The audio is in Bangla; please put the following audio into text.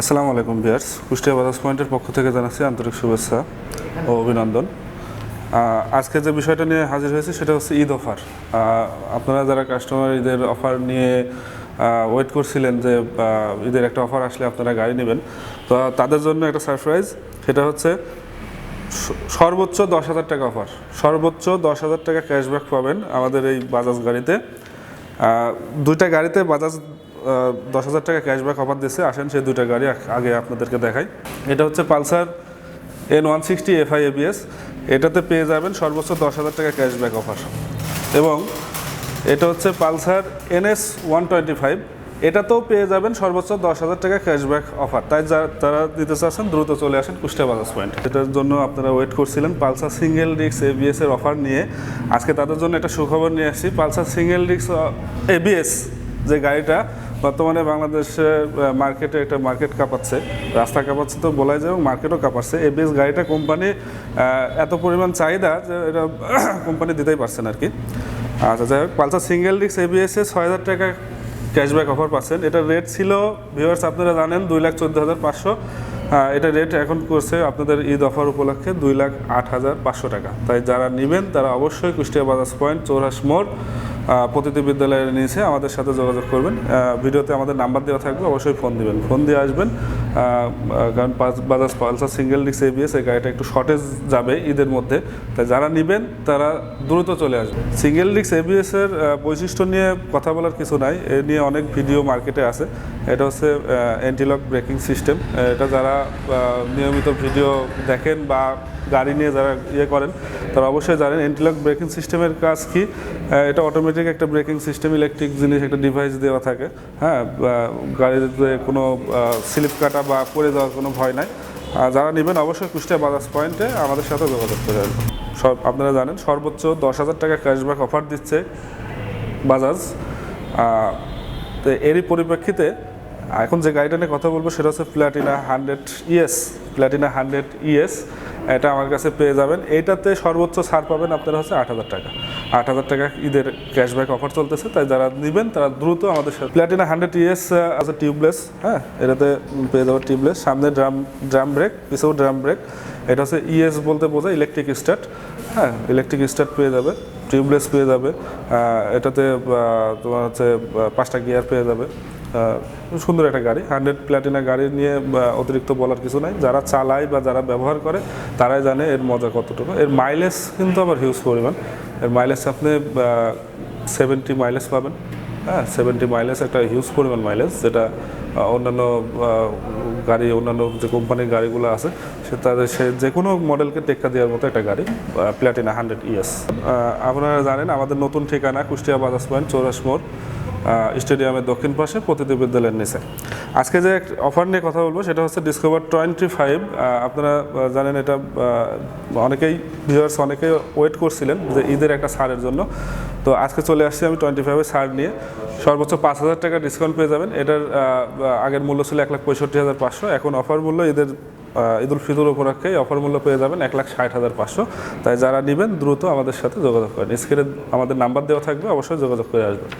আসসালামু আলাইকুম বিয়ার্স কুষ্টিয়া বাজাজ পয়েন্টের পক্ষ থেকে জানাচ্ছি আন্তরিক শুভেচ্ছা ও অভিনন্দন। আজকে যে বিষয়টা নিয়ে হাজির হয়েছে সেটা হচ্ছে ঈদ অফার। আপনারা যারা কাস্টমার ঈদের অফার নিয়ে ওয়েট করছিলেন যে ঈদের একটা অফার আসলে আপনারা গাড়ি নেবেন, তো তাদের জন্য একটা সারপ্রাইজ সেটা হচ্ছে সর্বোচ্চ দশ হাজার টাকা অফার। সর্বোচ্চ দশ হাজার টাকা ক্যাশব্যাক পাবেন আমাদের এই বাজাজ গাড়িতে। দুইটা গাড়িতে বাজাজ দশ হাজার টাকা ক্যাশব্যাক অফার দিচ্ছে আসেন সেই দুইটা গাড়ি আগে আপনাদেরকে দেখাই। এটা হচ্ছে Pulsar N one sixty FI ABS এটাতে পেয়ে যাবেন সর্বোচ্চ দশ হাজার টাকা ক্যাশব্যাক অফার এবং এটা হচ্ছে Pulsar NS one twenty five এটাতেও পেয়ে যাবেন সর্বোচ্চ দশ হাজার টাকা ক্যাশব্যাক অফার তাই যা তারা দিতে চাচ্ছেন, দ্রুত চলে আসেন কুষ্টিয়া বাজাজ পয়েন্ট। এটার জন্য আপনারা ওয়েট করছিলেন পালসার সিঙ্গেল রিক্স এবিএস এর অফার নিয়ে। আজকে তাদের জন্য একটা সুখবর নিয়ে আসছি। পালসার সিঙ্গেল রিক্স এবিএস যে গাড়িটা বর্তমানে বাংলাদেশের মার্কেটে একটা মার্কেট কাঁপাচ্ছে। রাস্তা কাঁপাচ্ছে তো বলাই যায় এবং মার্কেটও কাঁপাচ্ছে। এবিএস গাড়িটা কোম্পানি এত পরিমাণ চাহিদা যে এটা কোম্পানি দিতেই পারছেন আর কি। আচ্ছা যাই হোক, পালসার সিঙ্গেল ডিস্ক এবিএসে ছয় হাজার টাকা ক্যাশব্যাক অফার পাচ্ছেন। এটা রেট ছিল ভিউয়ার্স আপনারা জানেন, দুই লাখ চোদ্দ হাজার পাঁচশো। এটা রেট এখন করছে আপনাদের ঈদ অফার উপলক্ষে দুই লাখ আট হাজার পাঁচশো টাকা। তাই যারা নেবেন, তারা অবশ্যই কুষ্টিয়া বাজাজ পয়েন্ট চৌরাস মোড় প্রতিটি বিদ্যালয়ের নিচে আমাদের সাথে যোগাযোগ করবেন। ভিডিওতে আমাদের নাম্বার দেওয়া থাকবে, অবশ্যই ফোন দিবেন। ফোন দিয়ে আসবেন। কারণ Bajaj Pulsar single disc ABS এই গাড়িটা একটু শর্টেজ যাবে ঈদের মধ্যে। তাই যারা নেবেন, তারা দ্রুত চলে আসবে সিঙ্গেল ডিস্ক এবিএস এর বৈশিষ্ট্য নিয়ে কথা বলার কিছু নাই। এ নিয়ে অনেক ভিডিও মার্কেটে আছে। এটা হচ্ছে অ্যান্টিলক ব্রেকিং সিস্টেম এটা যারা নিয়মিত ভিডিও দেখেন বা গাড়ি নিয়ে যারা ইয়ে করেন, তারা অবশ্যই জানেন এন্টিলক ব্রেকিং সিস্টেমের কাজ কি। এটা অটোমেটিক একটা ব্রেকিং সিস্টেম ইলেকট্রিক জিনিস, একটা ডিভাইস দেওয়া থাকে। হ্যাঁ গাড়িতে কোনো স্লিপ কাটা বা পড়ে যাওয়ার কোনো ভয় নাই। যারা নেবেন অবশ্যই কুষ্টিয়া বাজাজ পয়েন্টে আমাদের সাথে যোগাযোগ করে সব আপনারা জানেন, সর্বোচ্চ দশ হাজার টাকা ক্যাশব্যাক অফার দিচ্ছে বাজাজ। তো এরই পরিপ্রেক্ষিতে, এখন যে গাড়িটা নিয়ে কথা বলব, সেটা হচ্ছে Platina hundred ES Platina hundred ES এটা আমার কাছে পেয়ে যাবেন। এটাতে সর্বোচ্চ ছাড় পাবেন আপনারা হচ্ছে আট হাজার টাকা। আট হাজার টাকা ঈদের ক্যাশব্যাক অফার চলতেছে, তাই যারা নেবেন তারা দ্রুত আমাদের সাথে প্ল্যাটিনা হান্ড্রেড ইএস আছে টিউবলেস হ্যাঁ? এটাতে পেয়ে যাব টিউবলেস সামনে ড্রাম ড্রাম ব্রেক পিছেও ড্রাম ব্রেক এটা হচ্ছে ইএস বলতে বোঝায় ইলেকট্রিক স্টার্ট হ্যাঁ? ইলেকট্রিক স্টার্ট পেয়ে যাবে টিউবলেস পেয়ে যাবে এটাতে তোমার হচ্ছে পাঁচটা গিয়ার পেয়ে যাবে সুন্দর একটা গাড়ি হান্ড্রেড প্ল্যাটিনা গাড়ি নিয়ে অতিরিক্ত বলার কিছু নাই। যারা চালায় বা যারা ব্যবহার করে, তারাই জানে এর মজা কতটুকু। এর মাইলেজ কিন্তু আবার হিউজ পরিমাণ। এর মাইলেজ আপনি সেভেন্টি মাইলেজ পাবেন। হ্যাঁ সেভেন্টি মাইলেজ একটা হিউজ পরিমাণ মাইলেজ যেটা অন্যান্য গাড়ি, অন্যান্য যে কোম্পানির গাড়িগুলো আছে, সে তাদের, সে যে কোনো মডেলকে টেক্কা দেওয়ার মতো একটা গাড়ি প্ল্যাটিনা হান্ড্রেড ইয়েস আপনারা জানেন আমাদের নতুন ঠিকানা কুষ্টিয়া বাজাজ পয়েন্ট, চৌরাশ মোড়। স্টেডিয়ামের দক্ষিণ পাশে প্রতিটি বিদ্যালয়ের নিচে। আজকে যে অফার নিয়ে কথা বলব সেটা হচ্ছে ডিসকভার টোয়েন্টি ফাইভ আপনারা জানেন এটা অনেকেই ভিউয়ার্স অনেকেই ওয়েট করছিলেন যে ঈদের একটা ছাড়ের জন্য। তো আজকে চলে আসছি আমি টোয়েন্টি ফাইভের ছাড় নিয়ে। সর্বোচ্চ পাঁচ হাজার টাকা ডিসকাউন্ট পেয়ে যাবেন। এটার আগের মূল্য ছিল এক লাখ পঁয়ষট্টি হাজার পাঁচশো। এখন অফার মূল্য ঈদের আহ, ঈদুল ফিতর উপলক্ষে অফার মূল্য পেয়ে যাবেন এক লাখ ষাট হাজার পাঁচশো। তাই যারা নেবেন দ্রুত আমাদের সাথে যোগাযোগ করেন। স্ক্রিনে আমাদের নাম্বার দেওয়া থাকবে অবশ্যই যোগাযোগ করে আসবেন।